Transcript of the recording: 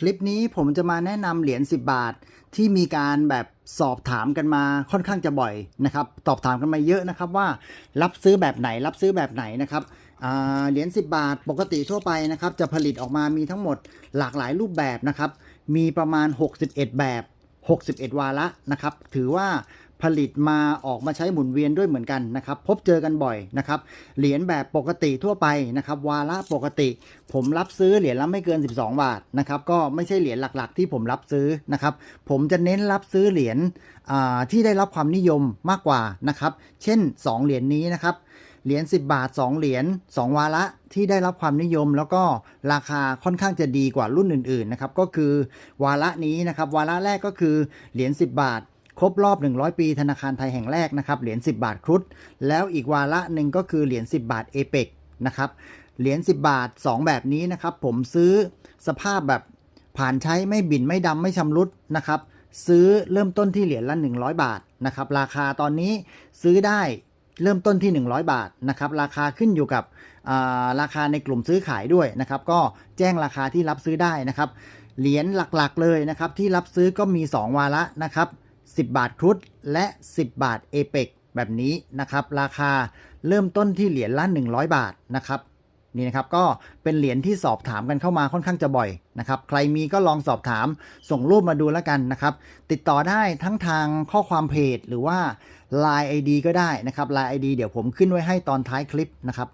คลิปนี้ผมจะมาแนะนำเหรียญ10 บาท ที่มีการแบบสอบถามกันมาค่อนข้างจะบ่อยนะครับตอบถามกันมาเยอะนะครับว่ารับซื้อแบบไหนรับซื้อแบบไหนนะครับเหรียญ10 บาทปกติทั่วไปนะครับจะผลิตออกมามีทั้งหมดหลากหลายรูปแบบนะครับมีประมาณ 61 แบบ 61 วาระนะครับถือว่า ผลิตมาออกมาใช้หมุนเวียนด้วยเหมือนกันนะครับ พบเจอกันบ่อยนะครับ เหรียญแบบปกติทั่วไปนะครับ วาระปกติ ผมรับซื้อเหรียญละไม่เกิน 12 บาทนะครับ ก็ไม่ใช่เหรียญหลักๆ ที่ผมรับซื้อนะครับ ผมจะเน้นรับซื้อเหรียญที่ได้รับความนิยมมากกว่านะครับ เช่น 2 เหรียญนี้นะครับเหรียญ10 บาท 2 เหรียญ2 วาระที่ได้รับความนิยม แล้วก็ราคาค่อนข้างจะดีกว่ารุ่นอื่นๆนะครับก็คือวาระนี้นะครับวาระแรกก็คือเหรียญ10 บาท ครบรอบ 100 ปีธนาคารไทยแห่งแรกนะครับเหรียญ10 บาทครุฑแล้วอีกวาระหนึ่งก็คือเหรียญ10 บาทเอเปกนะครับเหรียญ10 บาท 2 แบบนี้นะครับ ผมซื้อสภาพแบบผ่านใช้ไม่บินไม่ดำไม่ชำรุดนะครับซื้อเริ่มต้นที่เหรียญละ 100 บาทนะครับราคาตอนนี้ซื้อได้เริ่มต้นที่ 100 บาทนะครับราคาขึ้นอยู่กับาราคาในกลุ่มซื้อขายด้วยนะครับก็แจ้งราคาที่รับซื้อได้นะครับเหรียญหลักๆเลยนะครับที่รับซื้อก็มี 2 วาระนะครับ 10 บาทครุฑและ 10 บาทเอเปกแบบนี้นะครับ ราคาเริ่มต้นที่เหรียญละ 100 บาทนะครับนี่นะครับก็เป็นเหรียญที่สอบถามกันเข้ามาค่อนข้างจะบ่อยนะครับใครมีก็ลองสอบถามส่งรูปมาดูแล้วกันนะครับ ติดต่อได้ทั้งทางข้อความเพจหรือว่า Line ID ก็ได้นะครับ Line ID เดี๋ยวผมขึ้นไว้ให้ตอนท้ายคลิปนะครับ